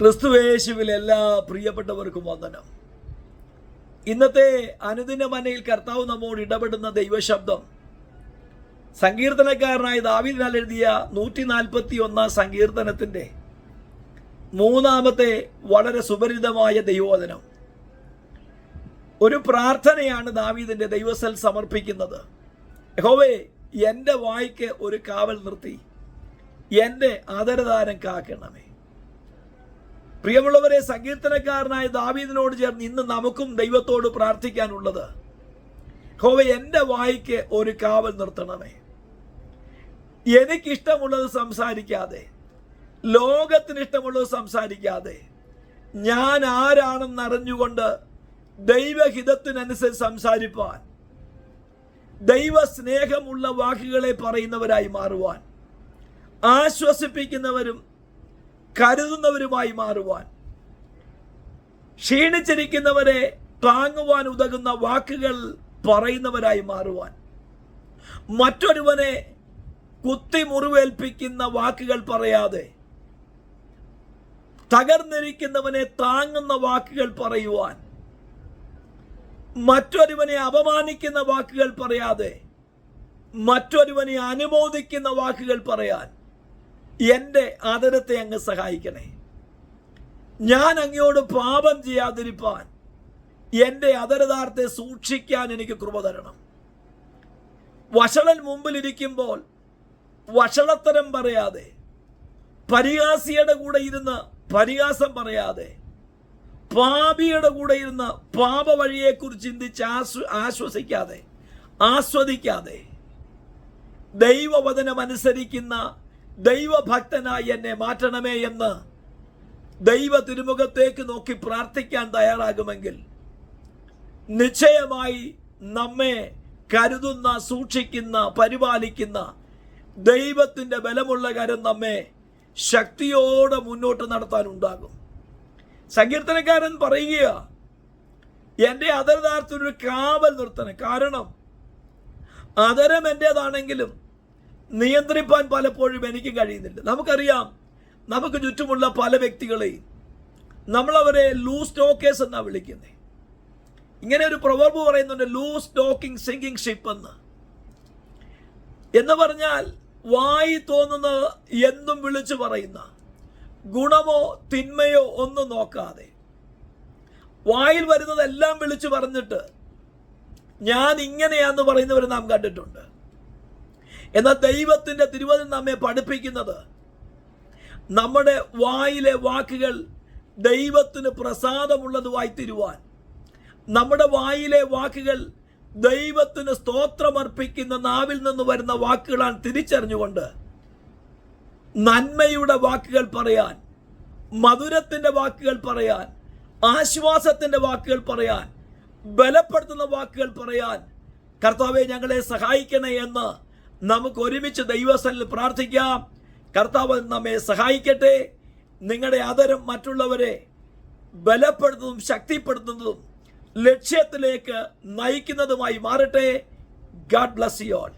ക്രിസ്തുവേശുവിൽ എല്ലാ പ്രിയപ്പെട്ടവർക്കും വന്ദനം. ഇന്നത്തെ അനുദിന മനയിൽ കർത്താവ് നമ്മോട് ഇടപെടുന്ന ദൈവശബ്ദം. സങ്കീർത്തനക്കാരനായ ദാവിദിനാൽ എഴുതിയ നൂറ്റി നാൽപ്പത്തി ഒന്നാം സങ്കീർത്തനത്തിന്റെ മൂന്നാമത്തെ വളരെ സുപരിതമായ ദൈവോദനം ഒരു പ്രാർത്ഥനയാണ് ദാവീദിന്റെ ദൈവസൽ സമർപ്പിക്കുന്നത്. യഹോവേ എന്റെ വായ്ക്ക് ഒരു കാവൽ നിർത്തി. എന്റെ ആദരദാനം കാക്കണമേ. പ്രിയമുള്ളവരെ സങ്കീർത്തനക്കാരനായ ദാവീദിനോട് ചേർന്ന് ഇന്ന് നമുക്കും ദൈവത്തോട് പ്രാർത്ഥിക്കാനുള്ളത്. ഹോവ എന്റെ വായിക്ക് ഒരു കാവൽ നിർത്തണമേ. എനിക്കിഷ്ടമുള്ളത് സംസാരിക്കാതെ ലോകത്തിന് ഇഷ്ടമുള്ളത് സംസാരിക്കാതെ ഞാൻ ആരാണെന്ന് അറിഞ്ഞുകൊണ്ട് ദൈവഹിതത്തിനനുസരിച്ച് സംസാരിപ്പാൻ ദൈവ സ്നേഹമുള്ള വാക്കുകളെ പറയുന്നവരായി മാറുവാൻ ആശ്വസിപ്പിക്കുന്നവരും കരുതുന്നവരുമായി മാറുവാൻ. ക്ഷീണിച്ചിരിക്കുന്നവരെ താങ്ങുവാൻ ഉതകുന്ന വാക്കുകൾ പറയുന്നവരായി മാറുവാൻ. മറ്റൊരുവനെ കുത്തി മുറിവേൽപ്പിക്കുന്ന വാക്കുകൾ പറയാതെ തകർന്നിരിക്കുന്നവനെ താങ്ങുന്ന വാക്കുകൾ പറയുവാൻ. മറ്റൊരുവനെ അപമാനിക്കുന്ന വാക്കുകൾ പറയാതെ മറ്റൊരുവനെ അനുമോദിക്കുന്ന വാക്കുകൾ പറയാൻ. എന്റെ ആദരത്തെ അങ്ങ് സഹായിക്കണേ. ഞാൻ അങ്ങയോട് പാപം ചെയ്യാതിരിപ്പാൻ എന്റെ അതരതാർത്ഥത്തെ സൂക്ഷിക്കാൻ എനിക്ക് കൃപ തരണം. വഷളൻ മുമ്പിലിരിക്കുമ്പോൾ വഷളത്തരം പറയാതെ പരിഹാസിയുടെ കൂടെ ഇരുന്ന് പരിഹാസം പറയാതെ പാപിയുടെ കൂടെ ഇരുന്ന് പാപ വഴിയെക്കുറിച്ച് ചിന്തിച്ച് ആശ്വ ആശ്വസിക്കാതെ ആസ്വദിക്കാതെ ദൈവവചനം അനുസരിക്കുന്ന ദൈവഭക്തനായി എന്നെ മാറ്റണമേ എന്ന് ദൈവ തിരുമുഖത്തേക്ക് നോക്കി പ്രാർത്ഥിക്കാൻ തയ്യാറാകുമെങ്കിൽ നിശ്ചയമായി നമ്മെ കരുതുന്ന സൂക്ഷിക്കുന്ന പരിപാലിക്കുന്ന ദൈവത്തിന്റെ ബലമുള്ള കാര്യം നമ്മെ ശക്തിയോടെ മുന്നോട്ട് നടത്താനുണ്ടാകും. സങ്കീർത്തനക്കാരൻ പറയുക എന്റെ അതരതാർത്ഥത്തിനൊരു കാവൽ നിർത്തണം. കാരണം അതരം എന്റേതാണെങ്കിലും നിയന്ത്രിപ്പാൻ പലപ്പോഴും എനിക്ക് കഴിയുന്നില്ല. നമുക്കറിയാം നമുക്ക് ചുറ്റുമുള്ള പല വ്യക്തികളെയും നമ്മളവരെ ലൂസ് ടോക്കേഴ്സ് എന്നാണ് വിളിക്കുന്നത് ഇങ്ങനെ ഒരു പ്രവർബ് പറയുന്നുണ്ട് ലൂസ് ടോക്കിംഗ് സിങ്കിങ് ഷിപ്പ് എന്ന്. എന്ന് പറഞ്ഞാൽ വായി തോന്നുന്ന എന്നും വിളിച്ചു പറയുന്ന ഗുണമോ തിന്മയോ ഒന്നും നോക്കാതെ. വായിൽ വരുന്നതെല്ലാം വിളിച്ചു പറഞ്ഞിട്ട് ഞാൻ ഇങ്ങനെയാന്ന് പറയുന്നവർ നാം കണ്ടിട്ടുണ്ട്. എന്നാൽ ദൈവത്തിന്റെ തിരുവചനം നമ്മെ പഠിപ്പിക്കുന്നത്. നമ്മുടെ വായിലെ വാക്കുകൾ ദൈവത്തിന് പ്രസാദമുള്ളതുമായി തിരുവാൻ. നമ്മുടെ വായിലെ വാക്കുകൾ ദൈവത്തിന് സ്തോത്രമർപ്പിക്കുന്ന നാവിൽ നിന്ന് വരുന്ന വാക്കുകളാണ് തിരിച്ചറിഞ്ഞുകൊണ്ട് നന്മയുടെ വാക്കുകൾ പറയാൻ മധുരത്തിന്റെ വാക്കുകൾ പറയാൻ ആശ്വാസത്തിന്റെ വാക്കുകൾ പറയാൻ ബലപ്പെടുത്തുന്ന വാക്കുകൾ പറയാൻ കർത്താവെ ഞങ്ങളെ സഹായിക്കണേ എന്ന് നമുക്ക് ഒരുമിച്ച് ദൈവസ്ഥലിൽ പ്രാർത്ഥിക്കാം. കർത്താവ് നമ്മെ സഹായിക്കട്ടെ. നിങ്ങളുടെ ആദരം മറ്റുള്ളവരെ ബലപ്പെടുത്തുന്നതും ശക്തിപ്പെടുത്തുന്നതും ലക്ഷ്യത്തിലേക്ക് നയിക്കുന്നതുമായി മാറട്ടെ. God bless you all